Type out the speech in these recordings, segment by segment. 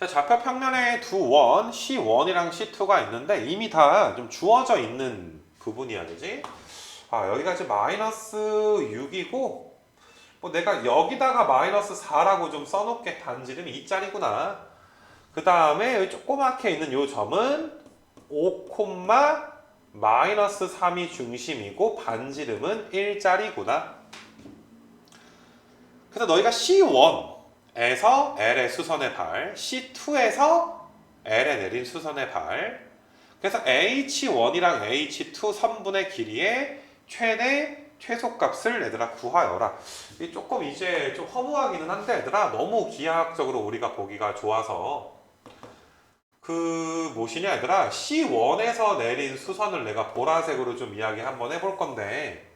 자, 좌표 평면에 두 원, C1이랑 C2가 있는데 이미 다 좀 주어져 있는 부분이야, 그지? 아, 여기가 이제 마이너스 6이고, 뭐 내가 여기다가 마이너스 4라고 좀 써놓게 단지름이 2짜리구나. 그 다음에 조그맣게 있는 요 점은 5, 마이너스 3이 중심이고 반지름은 1짜리구나. 그래서 너희가 C1 에서 L의 수선의 발, C2에서 L에 내린 수선의 발, 그래서 H1이랑 H2 선분의 길이의 최대 최소값을 얘들아 구하여라. 이 조금 이제 좀 허무하기는 한데 얘들아 너무 기하학적으로 우리가 보기가 좋아서. 그 무엇이냐 얘들아? C1에서 내린 수선을 내가 보라색으로 좀 이야기 한번 해볼 건데.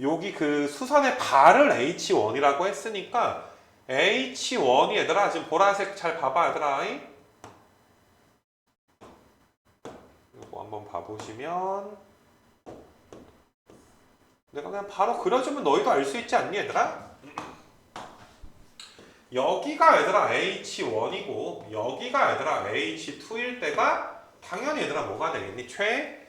여기 그 수선의 발을 H1이라고 했으니까 H1이 얘들아 지금 보라색 잘 봐봐 얘들아 이? 이거 한번 봐보시면 내가 그냥 바로 그려주면 너희도 알 수 있지 않니 얘들아? 여기가 얘들아 H1이고 여기가 얘들아 H2일 때가 당연히 얘들아 뭐가 되겠니? 최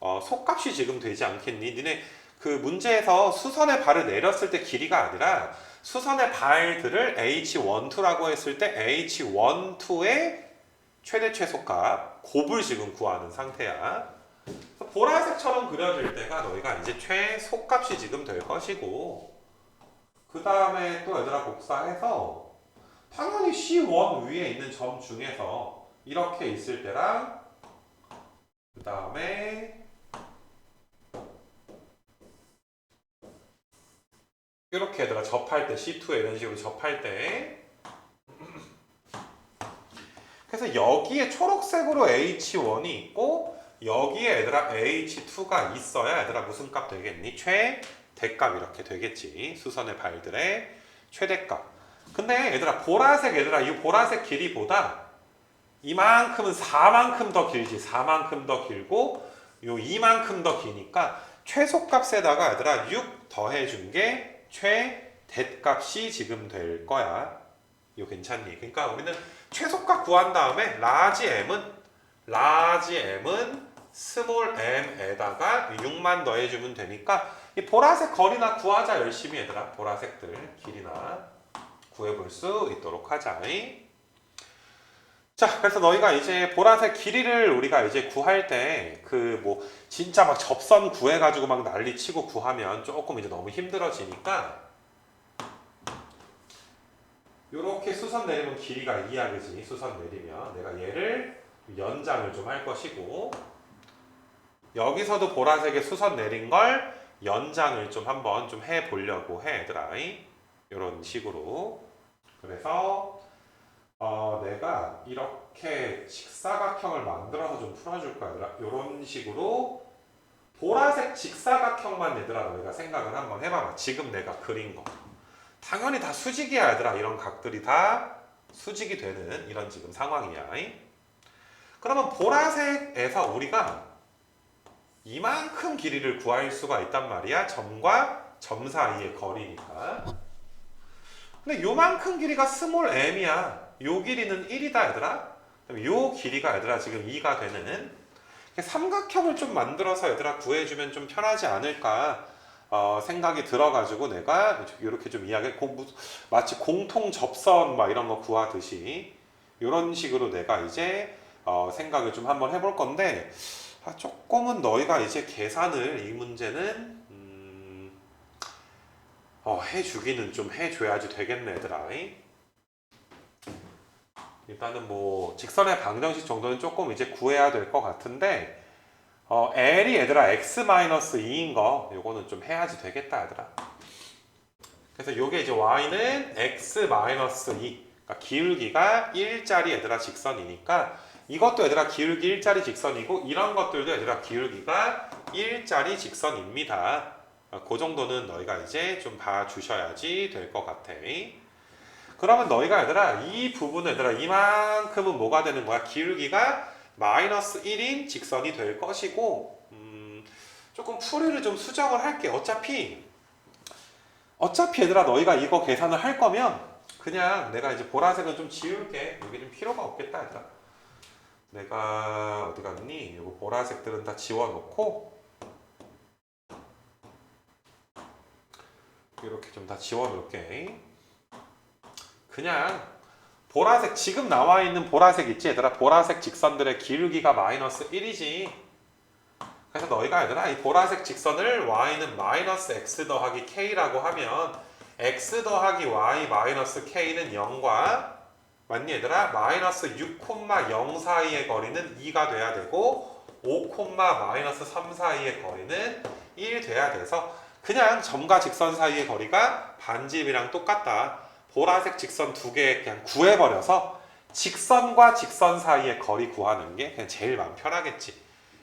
어, 속값이 지금 되지 않겠니? 니네 그 문제에서 수선의 발을 내렸을 때 길이가 아니라 수선의 발들을 H12라고 했을 때 H12의 최대 최소값 곱을 지금 구하는 상태야. 보라색처럼 그려질 때가 너희가 이제 최소값이 지금 될 것이고 그 다음에 또 얘들아 복사해서 당연히 C1 위에 있는 점 중에서 이렇게 있을 때랑 그 다음에 이렇게 얘들아 접할 때 C2에 이런 식으로 접할 때. 그래서 여기에 초록색으로 H1이 있고 여기에 얘들아 H2가 있어야 얘들아 무슨 값 되겠니? 최대값 이렇게 되겠지. 수선의 발들의 최대값. 근데 얘들아 보라색 얘들아 이 보라색 길이보다 이만큼은 4만큼 더 길지. 4만큼 더 길고 요 이만큼 더 기니까 최소값에다가 얘들아 6 더해준 게 최대값이 지금 될 거야 이거 괜찮니? 그러니까 우리는 최소값 구한 다음에 라지 m은 라지 m은 스몰 m에다가 6만 더해주면 되니까 이 보라색 거리나 구하자 열심히 얘들아 보라색들 길이나 구해볼 수 있도록 하자. 자, 그래서 너희가 이제 보라색 길이를 우리가 이제 구할 때 그 뭐 진짜 막 접선 구해가지고 막 난리 치고 구하면 조금 이제 너무 힘들어지니까 요렇게 수선 내리면 길이가 2야 그지? 수선 내리면 내가 얘를 연장을 좀 할 것이고 여기서도 보라색에 수선 내린 걸 연장을 좀 한번 좀 해보려고 해 얘들아 이런 식으로. 그래서 어, 내가 이렇게 직사각형을 만들어서 좀 풀어줄 거야. 이런 식으로 보라색 직사각형만 얘들아 너희가 생각을 한번 해봐봐. 지금 내가 그린 거. 당연히 다 수직이야 얘들아. 이런 각들이 다 수직이 되는 이런 지금 상황이야. 그러면 보라색에서 우리가 이만큼 길이를 구할 수가 있단 말이야. 점과 점 사이의 거리니까. 근데 요만큼 길이가 스몰 m이야 요 길이는 1이다 얘들아. 그럼 요 길이가 얘들아 지금 2가 되는. 삼각형을 좀 만들어서 얘들아 구해주면 좀 편하지 않을까 어, 생각이 들어가지고 내가 이렇게 좀 이야기 고, 무- 마치 공통 접선 막 이런 거 구하듯이 이런 식으로 내가 이제 어, 생각을 좀 한번 해볼 건데 아, 조금은 너희가 이제 계산을 이 문제는 음, 어, 해주기는 좀 해줘야지 되겠네 얘들아 일단은 뭐 직선의 방정식 정도는 조금 이제 구해야 될 것 같은데 어, L이 얘들아 x-2인 거 요거는 좀 해야지 되겠다 얘들아. 그래서 요게 이제 y는 x-2 그러니까 기울기가 1짜리 얘들아 직선이니까 이것도 얘들아 기울기 1짜리 직선이고 이런 것들도 얘들아 기울기가 1짜리 직선입니다. 어, 그 정도는 너희가 이제 좀 봐주셔야지 될 것 같아 그러면 너희가 얘들아 이 부분 얘들아 이만큼은 뭐가 되는 거야 기울기가 마이너스 1인 직선이 될 것이고 음, 조금 풀이를 좀 수정을 할게 어차피 어차피 얘들아 너희가 이거 계산을 할 거면 그냥 내가 이제 보라색은 좀 지울게. 여기 좀 필요가 없겠다, 얘들아. 내가 어디 갔니? 이거 보라색들은 다 지워놓고 이렇게 좀 다 지워놓을게. 그냥 보라색 지금 나와 있는 보라색 있지? 얘들아 보라색 직선들의 기울기가 마이너스 1이지. 그래서 너희가 얘들아 이 보라색 직선을 y는 마이너스 x 더하기 k라고 하면 x 더하기 y 마이너스 k는 0과 맞니 얘들아? 마이너스 6,0 사이의 거리는 2가 돼야 되고 5, 마이너스 3 사이의 거리는 1 돼야 돼서 그냥 점과 직선 사이의 거리가 반지름이랑 똑같다 보라색 직선 두 개 그냥 구해버려서 직선과 직선 사이의 거리 구하는 게 그냥 제일 마음 편하겠지.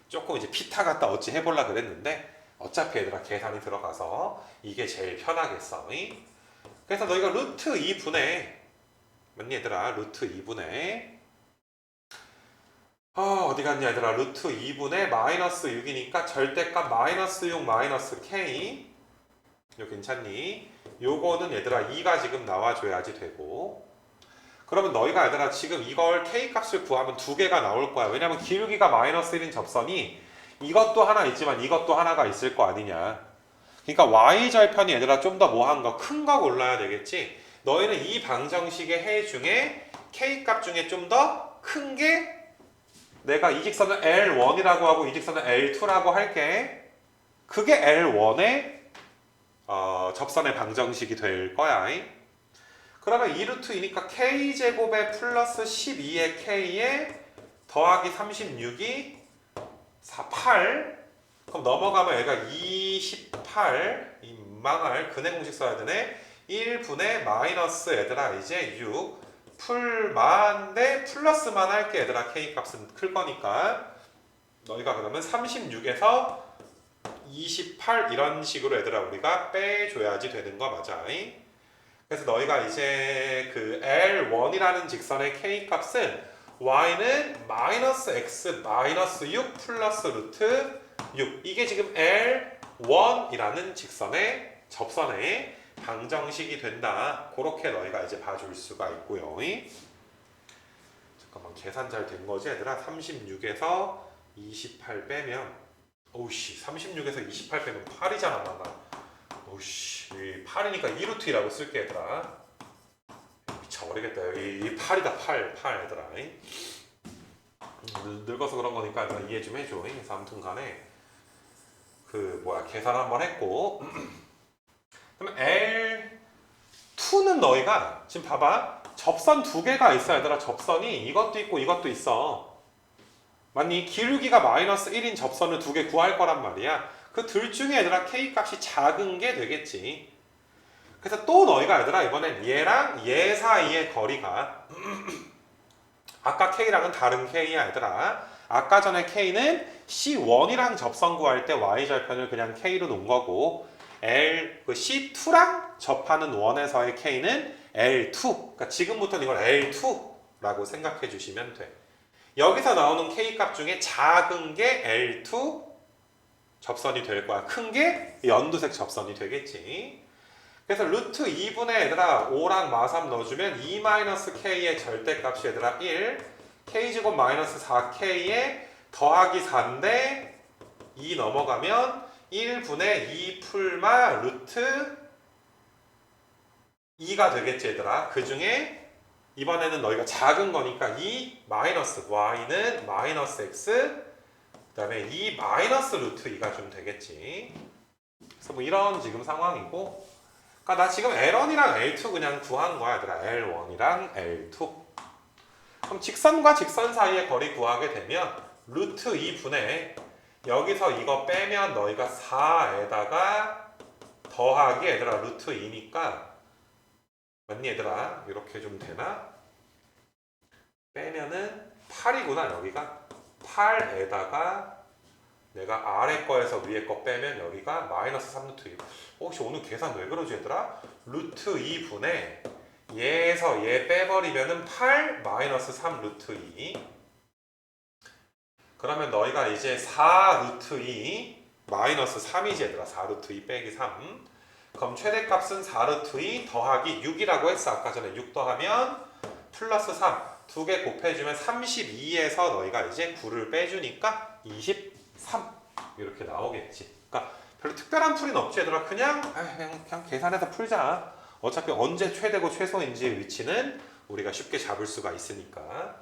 조금 이제 피타 갖다 어찌 해볼라 그랬는데 어차피 얘들아 계산이 들어가서 이게 제일 편하겠어. 이? 그래서 너희가 루트 2분의 맞니 얘들아 루트 2분의 어, 어디 갔냐 얘들아 루트 2분의 마이너스 6이니까 절대값 마이너스 6 마이너스 k 이거 괜찮니? 요거는 얘들아 2가 지금 나와줘야지 되고. 그러면 너희가 얘들아 지금 이걸 k 값을 구하면 두 개가 나올 거야. 왜냐면 기울기가 마이너스 1인 접선이 이것도 하나 있지만 이것도 하나가 있을 거 아니냐. 그러니까 y 절편이 얘들아 좀 더 뭐한 거 큰 거 골라야 되겠지? 너희는 이 방정식의 해 중에 k 값 중에 좀 더 큰 게 내가 이 직선은 L1이라고 하고 이 직선은 L2라고 할게. 그게 L1의 어, 접선의 방정식이 될 거야. 잉? 그러면 2루트이니까 k제곱에 플러스 12의 k에 더하기 36이 4, 8 그럼 넘어가면 얘가 28 이 망할 근해 공식 써야 되네 1분의 마이너스 얘들아 이제 6 풀만데 플러스만 할게 얘들아 k 값은 클 거니까 너희가 그러면 36에서 28 이런 식으로 얘들아 우리가 빼줘야지 되는 거 맞아. 잉? 그래서 너희가 이제 그 L1이라는 직선의 K 값은 Y는 마이너스 X 마이너스 6 플러스 루트 6 이게 지금 L1이라는 직선의 접선의 방정식이 된다. 그렇게 너희가 이제 봐줄 수가 있고요. 잉? 잠깐만 계산 잘 된 거지 얘들아 36에서 28 빼면 오우씨 36에서 28 빼면 8이잖아 나나 오우씨 8이니까 2루트라고 쓸게 얘들아. 미쳐버리겠다. 여기 이 8이다 8 8 얘들아. 늙- 늙어서 그런 거니까 얘들아 이해 좀 해줘. 그래서 아무튼 간에. 그 뭐야 계산 한번 했고. 그럼 L2는 너희가 지금 봐봐. 접선 두 개가 있어 얘들아. 접선이 이것도 있고 이것도 있어 만약 기울기가 마이너스 1인 접선을 두 개 구할 거란 말이야. 그 둘 중에 얘들아 k 값이 작은 게 되겠지. 그래서 또 너희가 얘들아 이번엔 얘랑 얘 사이의 거리가 아까 k랑은 다른 k야 얘들아. 아까 전에 k는 C1이랑 접선 구할 때 y 절편을 그냥 k로 놓은 거고 L 그 C2랑 접하는 원에서의 k는 L2. 그러니까 지금부터는 이걸 L2라고 생각해 주시면 돼. 여기서 나오는 k 값 중에 작은 게 L2 접선이 될 거야. 큰 게 연두색 접선이 되겠지. 그래서 루트 2분의 얘들아 5랑 마3 넣어주면 2-k의 절대값이 얘들아 1 k제곱 마이너스 4k에 더하기 4인데 2 넘어가면 1분의 2 풀마 루트 2가 되겠지 얘들아. 그 중에 이번에는 너희가 작은 거니까 2 마이너스 y는 마이너스 x 그 다음에 2 마이너스 루트 2가 좀 되겠지. 그래서 뭐 이런 지금 상황이고, 그러니까 나 지금 L1이랑 L2 그냥 구한 거야, 얘들아. L1이랑 L2. 그럼 직선과 직선 사이의 거리 구하게 되면 루트 2분의 여기서 이거 빼면 너희가 4에다가 더하기 얘들아 루트 2니까 맞니 얘들아? 이렇게 좀 되나? 빼면은 8이구나 여기가 8에다가 내가 아래 거에서 위에 거 빼면 여기가 마이너스 3루트 2 혹시 오늘 계산 왜 그러지 얘들아? 루트 2분의 얘에서 얘 빼버리면은 8 마이너스 3 루트 2 그러면 너희가 이제 4 루트 2 마이너스 3이지 얘들아 4 루트 2 빼기 3 그럼 최대값은 4루트 2 더하기 6이라고 했어. 아까 전에 6 더하면 플러스 3. 두 개 곱해주면 32에서 너희가 이제 9를 빼주니까 23 이렇게 나오겠지. 그러니까 별로 특별한 풀이는 없지 얘들아. 그냥 그냥, 그냥 계산해서 풀자. 어차피 언제 최대고 최소인지 위치는 우리가 쉽게 잡을 수가 있으니까.